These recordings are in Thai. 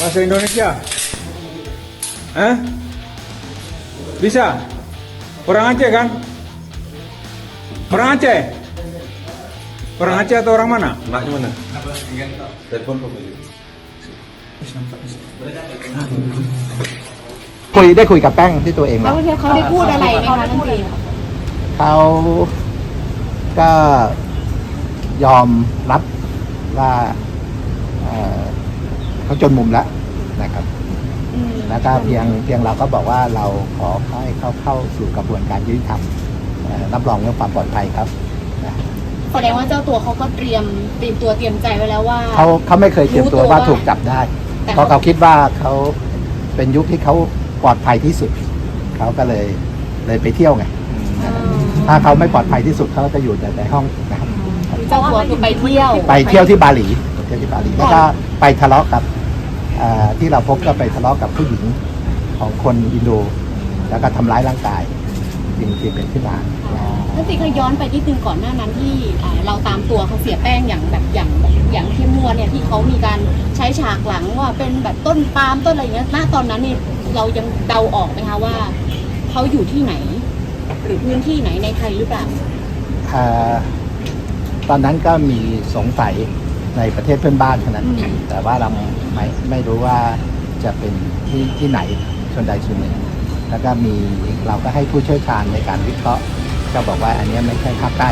Bahasa Indonesia? Eh? Bisa? Orang Aceh kan? Orang Aceh? Orang Aceh atau orang mana? Maknya mana? Telepon kok begitu. คุยได้คุยกับแป้งที่ตัวเอง แล้ แล้ว ว เขาได้พูดอะไรไหมคะท่านตรี เขาก็ยอมรับว่า เอ่อเขาจนมุมแล้วนะครับอืมแล้วก็เพียงเพียงเราก็บอกว่าเราขอให้เขาเข้าสู่กระบวนการยุติธรรมเอ่อรับรองเรื่องความปลอดภัยครับนะแสดงว่าเจ้าตัวเขาก็เตรียมเตรียมตัวเตรียมใจไว้แล้วว่าเขาเขาไม่เคยเตรียมตัวว่าถูกจับได้แต่เพราะเขาคิดว่าเขาเป็นยุคที่เขาปลอดภัยที่สุดเขาก็เลยเลยไปเที่ยวไงอ่าถ้าเขาไม่ปลอดภัยที่สุดเขาก็จะอยู่แต่ในห้องนะครับเจ้าตัวคือไปเที่ยวไปเที่ยวที่บาหลีไปเที่ยวที่บาหลีแล้วก็ไปทะเลาะกับอ่า ที่เราพบก็ไปทะเลาะกับผู้หญิงของคนอินโด แล้วก็ทำร้ายร่างกายจึงจึงเป็นขึ้นมาท่านตรีเคยย้อนไปที่ตึงก่อนหน้านั้นที่อ่าเราตามตัวเขาเสียแป้งอย่างแบบอย่างอย่างเข้มงวดเนี่ยที่เขามีการใช้ฉากหลังว่าเป็นแบบต้นปาล์มต้นอะไรอย่างเงี้ยณตอนนั้นเนี่ยเรายังเดาออกไหมคะว่าเขาอยู่ที่ไหน หรือพื้นที่ไหนในไทยหรือเปล่าอ่าตอนนั้นก็มีสงสัย ในประเทศเพื่อนบ้านเท่านั้นอืมแต่ว่าเราไม่ไม่รู้ว่าจะเป็นที่ที่ไหนส่วนใดส่วนหนึ่ง แล้วก็มีเราก็ให้ผู้เชี่ยวชาญในการวิเคราะห์ ก็บอกว่าอันเนี้ยไม่ใช่ภาคใต้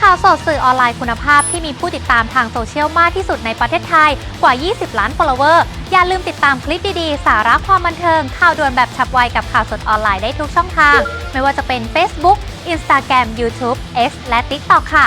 ข่าวสดสื่อออนไลน์คุณภาพที่มีผู้ติดตามทางโซเชียลมากที่สุดในประเทศไทยกว่า 20 ล้าน follower อย่าลืมติดตามคลิปดีๆ สาระความบันเทิง ข่าวด่วนแบบฉับไวกับข่าวสดออนไลน์ได้ทุกช่องทาง ไม่ว่าจะเป็น Facebook Instagram YouTube X และ TikTok ค่ะ